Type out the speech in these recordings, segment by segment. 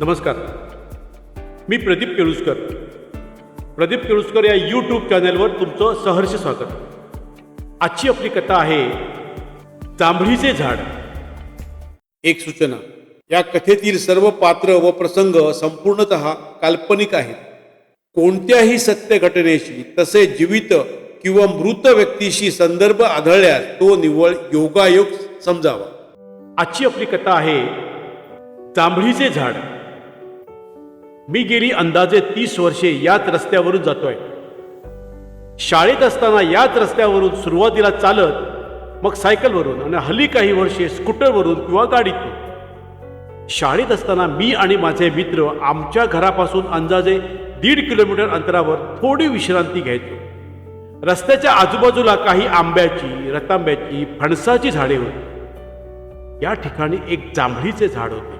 नमस्कार. मी प्रदीप केळुसकर. प्रदीप केळुसकर या यूट्यूब चॅनलवर तुमचं सहर्ष स्वागत. आजची आपली कथा आहे जांभळीचे झाड. एक सूचना. या कथेतील सर्व पात्र व प्रसंग संपूर्णत काल्पनिक आहेत. कोणत्याही सत्य घटनेशी तसेच जीवित किंवा मृत व्यक्तीशी संदर्भ आढळल्यास तो निव्वळ योगायोग समजावा. आजची आपली कथा आहे जांभळीचे झाड. मी गेली अंदाजे तीस वर्षे याच रस्त्यावरून जातोय. शाळेत असताना याच रस्त्यावरून सुरुवातीला चालत मग सायकलवरून आणि हल्ली काही वर्षे स्कूटरवरून किंवा गाडीतून. शाळेत असताना मी आणि माझे मित्र आमच्या घरापासून अंदाजे दीड किलोमीटर अंतरावर थोडी विश्रांती घ्यायचो. रस्त्याच्या आजूबाजूला काही आंब्याची रतांब्याची फणसाची झाडे होती. या ठिकाणी एक जांभळीचे झाड होते.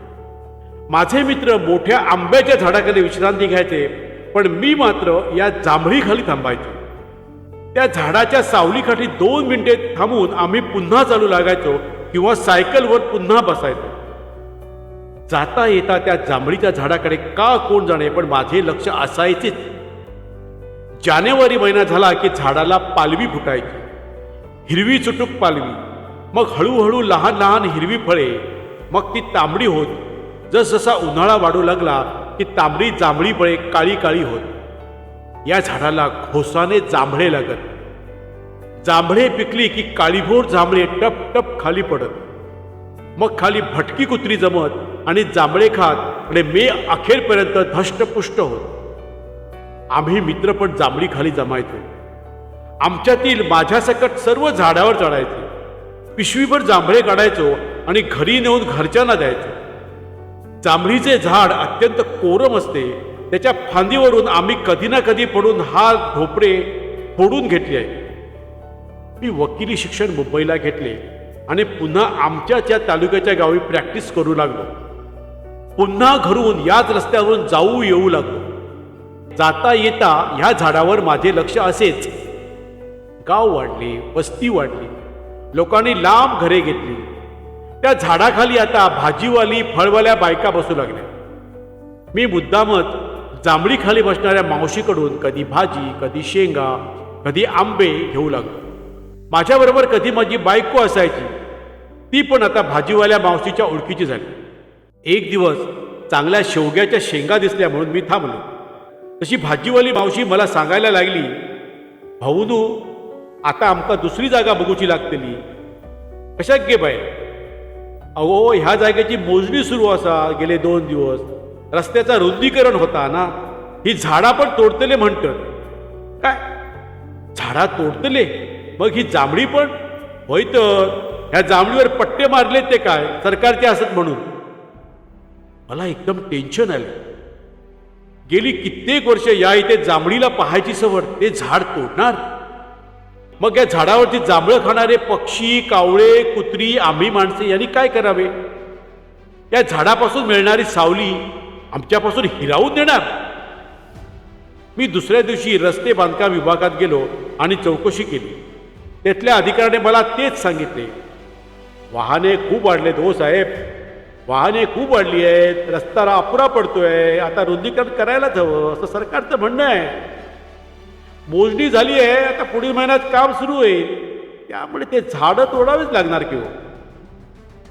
माझे मित्र मोठ्या आंब्याच्या झाडाखाली विश्रांती घ्यायचे पण मी मात्र या जांभळीखाली थांबायचो. त्या झाडाच्या सावलीखाली दोन मिनिटे थांबून आम्ही पुन्हा चालू लागायचो किंवा सायकलवर पुन्हा बसायचो. जाता येता त्या जांभळीच्या झाडाकडे का कोण जाणे पण माझे लक्ष असायचेच. जानेवारी महिना झाला की झाडाला पालवी फुटायची. हिरवी चुटूक पालवी. मग हळूहळू लहान लहान हिरवी फळे. मग ती तांबडी होत. जसजसा उन्हाळा वाढू लागला की तांबडी जांभळी फळे काळी काळी होत. या झाडाला घोसाने जांभळे लागत. जांभळे पिकली की काळीभोर जांभळे टप टप खाली पडत. मग खाली भटकी कुत्री जमत आणि जांभळे खात आणि मे अखेरपर्यंत धष्टपुष्ट होत. आम्ही मित्र पण जांभळी खाली जमायचो. आमच्यातील माझ्यासकट सर्व झाडावर चढायचे. पिशवीभर जांभळे काढायचो आणि घरी नेऊन घरच्यांना द्यायचो. जांभळीचे झाड अत्यंत कोरम असते. त्याच्या फांदीवरून आम्ही कधी ना कधी पडून हा ढोपडे फोडून घेतले आहे मी वकिली शिक्षण मुंबईला घेतले आणि पुन्हा आमच्या त्या तालुक्याच्या गावी प्रॅक्टिस करू लागलो. पुन्हा घरून याच रस्त्यावरून जाऊ येऊ लागलो. जाता येता ह्या झाडावर माझे लक्ष असेच. गाव वाढले वस्ती वाढली. लोकांनी लांब घरे घेतली. त्या झाडाखाली आता भाजीवाली फळवाल्या बायका बसू लागल्या. मी मुद्दामत जांभळीखाली बसणाऱ्या मावशीकडून कधी भाजी कधी शेंगा कधी आंबे घेऊ लागलो. माझ्याबरोबर कधी माझी बायको असायची ती पण आता भाजीवाल्या मावशीच्या ओळखीची झाली. एक दिवस चांगल्या शेवग्याच्या शेंगा दिसल्या म्हणून मी थांबलो. तशी भाजीवाली मावशी मला सांगायला लागली भाऊनू आता आमका दुसरी जागा बघूची लागतली. कशाक गे बाय अहो ह्या जागेची मोजणी सुरू असा गेले दोन दिवस. रस्त्याचा रुंदीकरण होता ना ही झाडा पण तोडतले म्हणतात काय? झाडा तोडतले? मग ही जांभळी पण? होय तर ह्या जांभळीवर पट्टे मारले ते काय? सरकारचे असत म्हणून. मला एकदम टेन्शन आलं. गेली कित्येक वर्ष या इथे जांभळीला पाहायची सवड ते झाड तोडणार? मग या झाडावरती जांभळं खाणारे पक्षी कावळे कुत्री आम्ही माणसे यांनी काय करावे? या झाडापासून मिळणारी सावली आमच्यापासून हिरावून देणार. मी दुसऱ्या दिवशी रस्ते बांधकाम विभागात गेलो आणि चौकशी केली. त्यातल्या अधिकाऱ्याने मला तेच सांगितले. वाहने खूप वाढलेत हो साहेब. वाहने खूप वाढली आहेत. रस्ता अपुरा पडतोय. आता रुंदीकरण करायलाच हवं. असं सरकारचं म्हणणं आहे. मोजणी झाली आहे आता पुढील महिन्यात काम सुरू होईल. त्यामुळे ते झाडं तोडावेच लागणार किंवा हो.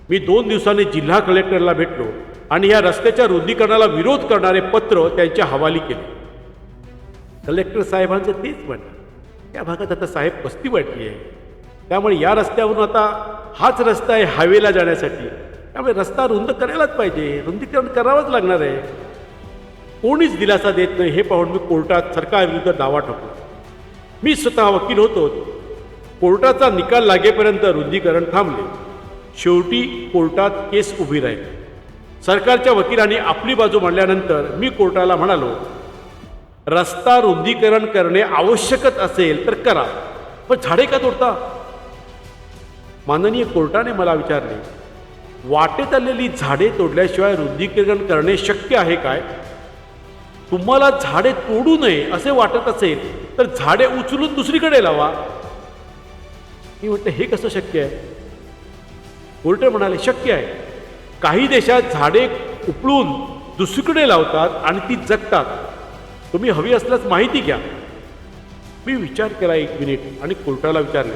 मी दोन दिवसांनी जिल्हा कलेक्टरला भेटलो आणि या रस्त्याच्या रुंदीकरणाला विरोध करणारे पत्र त्यांच्या हवाली केले. कलेक्टर साहेबांचं तेच म्हणणं. त्या भागात आता साहेब वस्ती वाटली आहे. त्यामुळे या रस्त्यावरून आता हाच रस्ता आहे हायवेला जाण्यासाठी. त्यामुळे रस्ता रुंद करायलाच पाहिजे रुंदीकरण करावंच लागणार आहे. कोणीच दिलासा देत नाही हे पाहून मी कोर्टात सरकारविरुद्ध दावा ठोकला. मी स्वतः वकील होतो. कोर्टाचा निकाल लागेपर्यंत रुंदीकरण थांबले. शेवटी कोर्टात केस उभी राहिली. सरकारच्या वकिलांनी आपली बाजू मांडल्यानंतर मी कोर्टाला म्हणालो रस्ता रुंदीकरण करणे आवश्यकच असेल तर करा पण झाडे का तोडता? माननीय कोर्टाने मला विचारले वाटेत आलेली झाडे तोडल्याशिवाय रुंदीकरण करणे शक्य आहे काय? तुम्हाला झाडे तोडू नये असे वाटत असेल तर झाडे उचलून दुसरीकडे लावा. मी म्हटलं हे कसं शक्य आहे? कोर्ट म्हणाले शक्य आहे. काही देशात झाडे उपळून दुसरीकडे लावतात आणि ती जगतात. तुम्ही हवी असल्यास माहिती घ्या. मी विचार केला एक मिनिट आणि कोर्टाला विचारले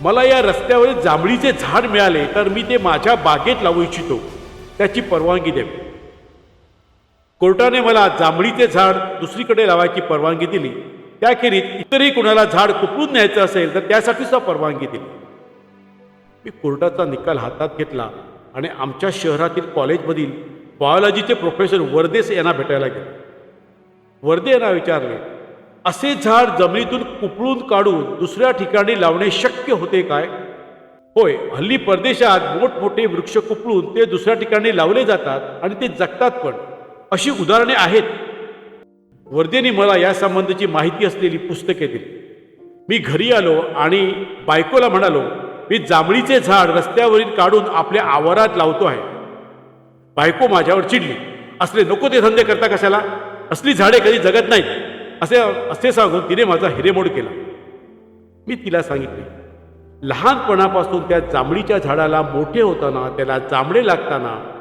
मला या रस्त्यावर जांभळीचे झाड मिळाले तर मी ते माझ्या बागेत लावू इच्छितो. त्याची परवानगी द्यावी कोर्टाने मला जांभळीचे झाड दुसरीकडे लावायची परवानगी दिली. त्याखेरीज इतरही कुणाला झाड कुपळून न्यायचं असेल तर त्यासाठी सुद्धा परवानगी दिली. मी कोर्टाचा निकाल हातात घेतला आणि आमच्या शहरातील कॉलेजमधील बायोलॉजीचे प्रोफेसर वर्देस यांना भेटायला गेले. वर्दे यांना विचारले असे झाड जमिनीतून कुपळून काढून दुसऱ्या ठिकाणी लावणे शक्य होते काय? होय हल्ली परदेशात मोठमोठे वृक्ष कुपळून ते दुसऱ्या ठिकाणी लावले जातात आणि ते जगतात पण. अशी उदाहरणे आहेत. वर्देने मला यासंबंधीची माहिती असलेली पुस्तके दिली. मी घरी आलो आणि बायकोला म्हणालो मी जांभळीचे झाड रस्त्यावरील काढून आपल्या आवारात लावतो आहे. बायको माझ्यावर चिडली. असले नको ते धंदे करता कशाला? असली झाडे कधी जगत नाहीत. असे असे सांगून तिने माझा हिरेमोड केला. मी तिला सांगितले लहानपणापासून त्या जांभळीच्या झाडाला मोठे होताना त्याला जांभळे लागताना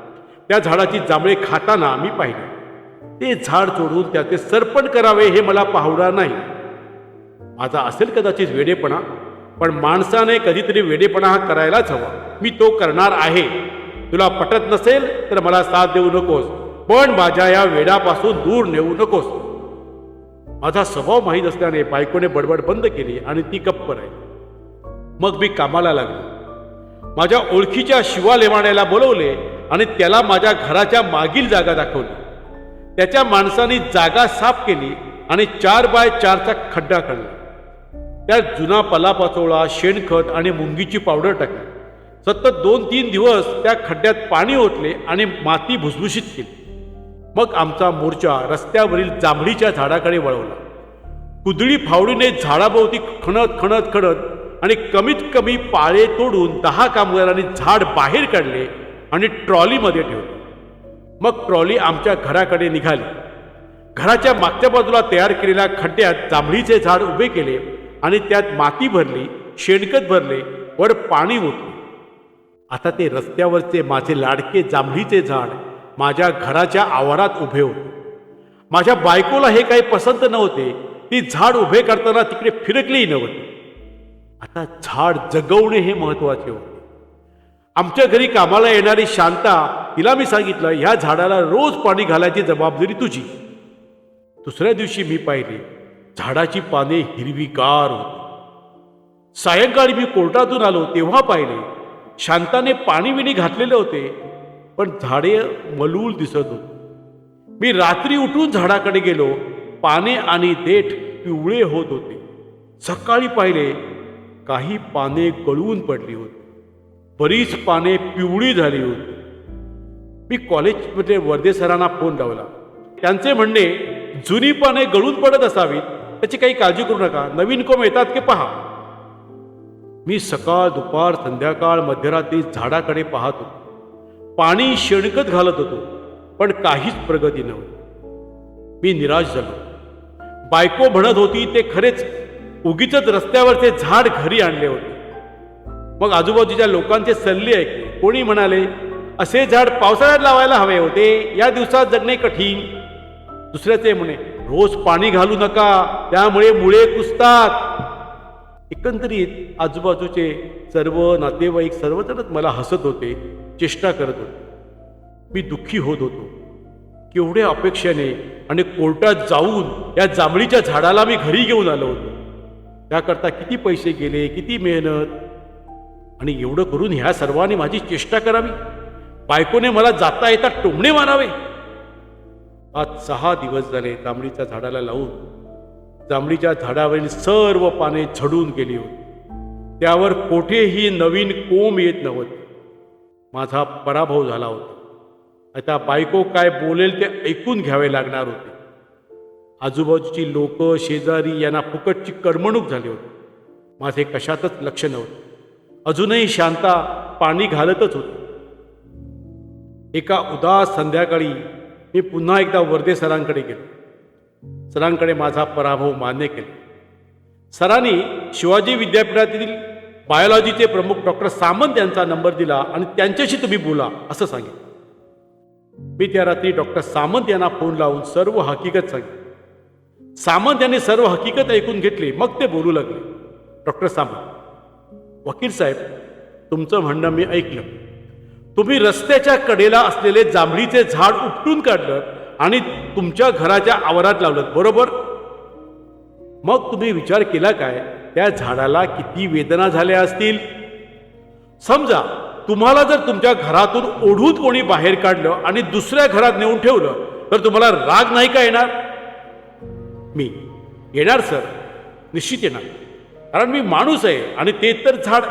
त्या झाडाची जांभळे खाताना मी पाहिले. ते झाड चोडून त्याचे सरपण करावे हे मला पाहणार नाही. माझा असेल कदाचित वेडेपणा पण माणसाने कधीतरी वेडेपणा हा करायलाच हवा. मी तो करणार आहे. तुला पटत नसेल तर मला साथ देऊ नकोस पण माझ्या या वेडापासून दूर नेऊ नकोस. माझा स्वभाव माहीत असल्याने बायकोने बडबड बंद केली आणि ती गप्प राहिली. मग मी कामाला लागलो. माझ्या ओळखीच्या शिवा लेवाण्याला बोलवले आणि त्याला माझ्या घराच्या मागील जागा दाखवली. त्याच्या माणसाने जागा साफ केली आणि चार बाय चारचा खड्डा काढला. त्यात जुना पलापाचोळा शेणखत आणि मुंगीची पावडर टाकली. सतत दोन तीन दिवस त्या खड्ड्यात पाणी ओतले आणि माती भुसभुशीत केली. मग आमचा मोर्चा रस्त्यावरील जांभळीच्या झाडाकडे वळवला. कुदळी फावडीने झाडाभोवती खणत खणत खणत आणि कमीत कमी पाळे तोडून दहा कामगारांनी झाड बाहेर काढले आणि ट्रॉलीमध्ये ठेवली. मग ट्रॉली आमच्या घराकडे निघाली. घराच्या मागच्या बाजूला तयार केलेल्या खड्ड्यात जांभळीचे झाड उभे केले आणि त्यात माती भरली शेणखत भरले वर पाणी ओतले. आता ते रस्त्यावरचे माझे लाडके जांभळीचे झाड माझ्या घराच्या आवारात उभे होते. माझ्या बायकोला हे काही पसंत नव्हते. ती झाड उभे करताना तिकडे फिरकलीही नव्हती. आता झाड जगवणे हे महत्त्वाचे होते. आमच्या घरी कामाला येणारी शांता तिला मी सांगितलं ह्या झाडाला रोज पाणी घालायची जबाबदारी तुझी. दुसऱ्या दिवशी मी पाहिले झाडाची पाने हिरवीगार होती. सायंकाळी मी कोर्टातून आलो तेव्हा पाहिले शांताने पाणी विणी घातलेले होते पण झाडे मलूल दिसत होती. मी रात्री उठून झाडाकडे गेलो पाने आणि देठ पिवळे होत होते. सकाळी पाहिले काही पाने गळून पडली होती. बरीच पाने पिवळी झाली होती. मी कॉलेजमध्ये वर्धे सरांना फोन लावला. त्यांचे म्हणणे जुनी पाने गळून पडत असावीत त्याची काही काळजी करू नका नवीन कोंब येतात की पहा. मी सकाळ दुपार संध्याकाळ मध्यरात्री झाडाकडे पाहत होतो. पाणी शेणकत घालत होतो पण काहीच प्रगती नव्हती. मी निराश झालो. बायको म्हणत होती ते खरेच उगीच रस्त्यावरचे झाड घरी आणले होते. मग आजूबाजूच्या लोकांचे सल्ले ऐकले. कोणी म्हणाले असे झाड पावसाळ्यात लावायला हवे होते या दिवसात जगणे कठीण. दुसऱ्याचे म्हणे रोज पाणी घालू नका त्यामुळे मुळे कुसतात. एकंदरीत आजूबाजूचे सर्व नातेवाईक सर्वजणच मला हसत होते चेष्टा करत होते. मी दुःखी होत होतो. केवढ्या अपेक्षेने आणि कोर्टात जाऊन या जांभळीच्या झाडाला मी घरी घेऊन आलो होतो. त्याकरता किती पैसे गेले किती मेहनत आणि एवढं करून ह्या सर्वांनी माझी चेष्टा करावी. बायकोने मला जाता येता टोमणे मारावे. आज सहा दिवस झाले जांभळीच्या झाडाला लावून जांभळीच्या झाडावरील सर्व पाने झडून गेली होती. त्यावर कोठेही नवीन कोंब येत नव्हते. माझा पराभव झाला होता. आता बायको काय बोलेल ते ऐकून घ्यावे लागणार होते. आजूबाजूची लोक शेजारी यांना फुकटची करमणूक झाली होती. माझे कशातच लक्ष नव्हते. अजूनही शांता पाणी घालतच होती. एका उदास संध्याकाळी मी पुन्हा एकदा वर्दे सरांकडे गेलो. सरांकडे माझा पराभव मान्य केला. सरांनी शिवाजी विद्यापीठातील बायोलॉजीचे प्रमुख डॉक्टर सामंत यांचा नंबर दिला आणि त्यांच्याशी तुम्ही बोला असं सांगितलं. मी त्या रात्री डॉक्टर सामंत यांना फोन लावून सर्व हकीकत सांगितली. सामंत यांनी सर्व हकीकत ऐकून घेतली मग ते बोलू लागले. डॉक्टर सामंत वकील साहेब तुमचं म्हणणं मी ऐकलं. तुम्ही रस्त्याच्या कडेला असलेले जांभळीचे झाड उपटून काढलं आणि तुमच्या घराच्या आवारात लावलं बरोबर? मग तुम्ही विचार केला काय? त्या झाडाला किती वेदना झाल्या असतील? समजा तुम्हाला जर तुमच्या घरातून ओढून कोणी बाहेर काढलं आणि दुसऱ्या घरात नेऊन ठेवलं तर तुम्हाला राग नाही का येणार? मी. येणार सर. निश्चित येणार. कारण मी माणूस आहे आणि ते तर झाड.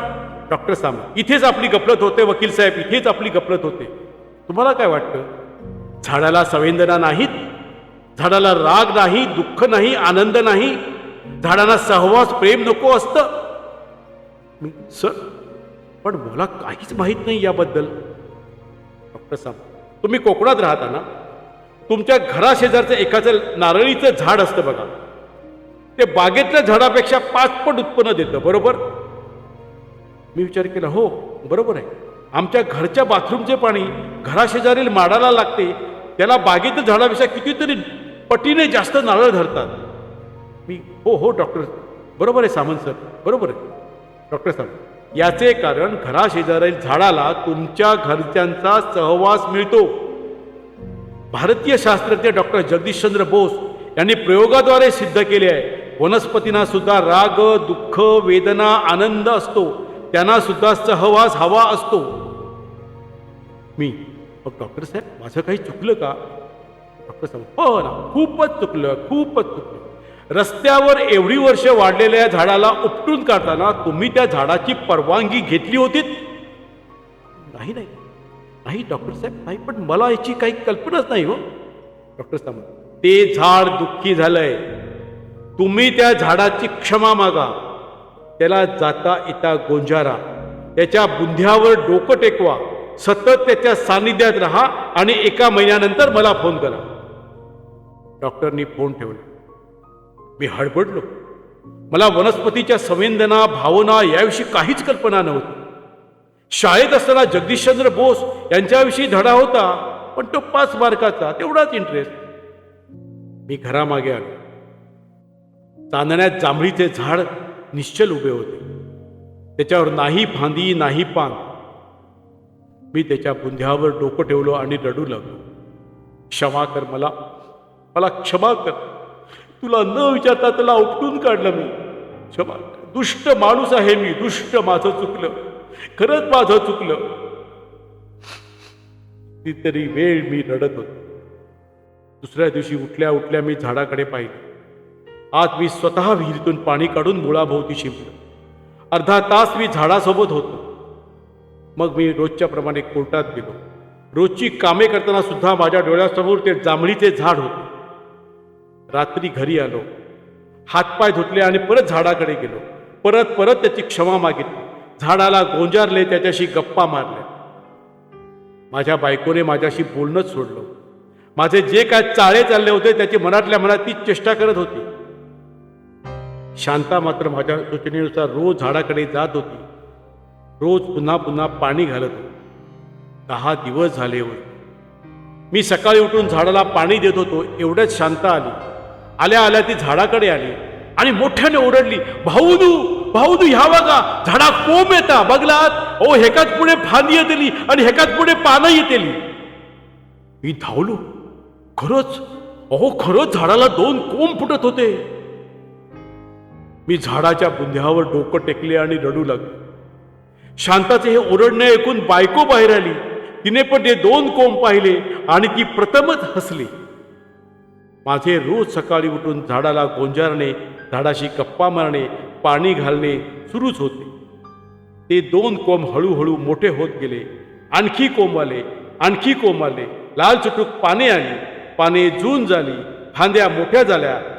डॉक्टर सामंत इथेच आपली गफलत होते वकील साहेब इथेच आपली गफलत होते. तुम्हाला काय वाटतं? झाडाला संवेदना नाहीत झाडाला राग नाही दुःख नाही आनंद नाही झाडांना सहवास प्रेम नको असतं? मी सर पण मला काहीच माहीत नाही याबद्दल. डॉक्टर सामंत तुम्ही कोकणात राहता ना? तुमच्या घराशेजारचं एकाचं नारळीचं झाड असतं बघा. ते बागेतल्या झाडापेक्षा पाच पट उत्पन्न देतं बरोबर? मी विचार केला हो बरोबर आहे. आमच्या घरच्या बाथरूमचे पाणी घराशेजारील माडाला लागते त्याला बागेतल्या झाडापेक्षा कितीतरी पटीने जास्त नारळ धरतात. मी हो हो डॉक्टर बरोबर आहे सामंत सर बरोबर आहे. डॉक्टर साहेब याचे कारण घराशेजारील झाडाला तुमच्या घरच्यांचा सहवास मिळतो. भारतीय शास्त्रज्ञ डॉक्टर जगदीशचंद्र बोस यांनी प्रयोगाद्वारे सिद्ध केले आहे. वनस्पतींना सुद्धा राग दुःख वेदना आनंद असतो. त्यांना सुद्धा सहवास हवा असतो. मी मग डॉक्टर साहेब माझं काही चुकलं का? डॉक्टर साहेब हो ना खूपच चुकलं खूपच चुकलं. रस्त्यावर एवढी वर्ष वाढलेल्या झाडाला उपटून काढताना तुम्ही त्या झाडाची परवानगी घेतली होती नाही नाही. नाही डॉक्टर साहेब नाही पण मला याची काही कल्पनाच नाही हो. डॉक्टर साहेब ते झाड दुःखी झालंय. तुम्ही त्या झाडाची क्षमा मागा. त्याला जाता येता गोंजारा. त्याच्या बुंध्यावर डोकं टेकवा. सतत त्याच्या सानिध्यात राहा आणि एका महिन्यानंतर मला फोन करा. डॉक्टरनी फोन ठेवला. मी हडबडलो. मला वनस्पतीच्या संवेदना भावना याविषयी काहीच कल्पना नव्हती. शाळेत असताना जगदीशचंद्र बोस यांच्याविषयी धडा होता पण तो पाच मार्काचा तेवढाच इंटरेस्ट मी घरामागे आलो. चांदण्यात जांभळीचे झाड निश्चल उभे होते. त्याच्यावर नाही फांदी नाही पान. मी त्याच्या बुंध्यावर डोकं ठेवलं आणि रडू लागलो. क्षमा कर मला. मला क्षमा कर. तुला न विचारता त्याला उपटून काढलं मी. क्षमा कर. दुष्ट माणूस आहे मी. दुष्ट माझं चुकलं. खरंच माझं चुकलं. ती तरी वेळ मी रडत होतो. दुसऱ्या दिवशी उठल्या उठल्या मी झाडाकडे पाहिलं. आज मी स्वतः विहिरीतून पाणी काढून मुळाभोवती शिंपलं अर्धा तास मी झाडासोबत होतो. मग मी रोजच्या प्रमाणे कोर्टात गेलो. रोजची कामे करताना सुद्धा माझ्या डोळ्यासमोर ते जांभळीचे झाड होते. रात्री घरी आलो. हातपाय धुतले आणि परत झाडाकडे गेलो. परत परत त्याची क्षमा मागितली. झाडाला गोंजारले त्याच्याशी गप्पा मारल्या. माझ्या बायकोने माझ्याशी बोलणंच सोडलं. माझे जे काय चाळे चालले होते त्याची मनातल्या मनात ती चेष्टा करत होती. शांता मात्र माझ्या सूचनेनुसार रोज झाडाकडे जात होती. रोज पुन्हा पुन्हा पाणी घालत होती. दहा दिवस झाले होते. मी सकाळी उठून झाडाला पाणी देत होतो एवढ्याच शांता आली. आल्या आल्या ती झाडाकडे आली आणि मोठ्याने ओरडली भाऊदू भाऊदू ह्या बघा झाडा कोंब येता बघलात? ओ हेकाच पुढे फांदी येतेली आणि हेकाच पुढे पानं येतेली. मी धावलो. खरंच? अहो खरंच झाडाला दोन कोंब फुटत होते. मी झाडाच्या बुंध्यावर डोकं टेकले आणि रडू लागले. शांताचे हे ओरडणे ऐकून बायको बाहेर आली. तिने पण ते दोन कोंब पाहिले आणि ती प्रथमच हसली. माझे रोज सकाळी उठून झाडाला गोंजारणे झाडाशी गप्पा मारणे पाणी घालणे सुरूच होते. ते दोन कोंब हळूहळू मोठे होत गेले. आणखी कोंब आले आणखी कोंब आले. लाल चुटूक पाने आली. पाने जून झाली. फांद्या मोठ्या झाल्या.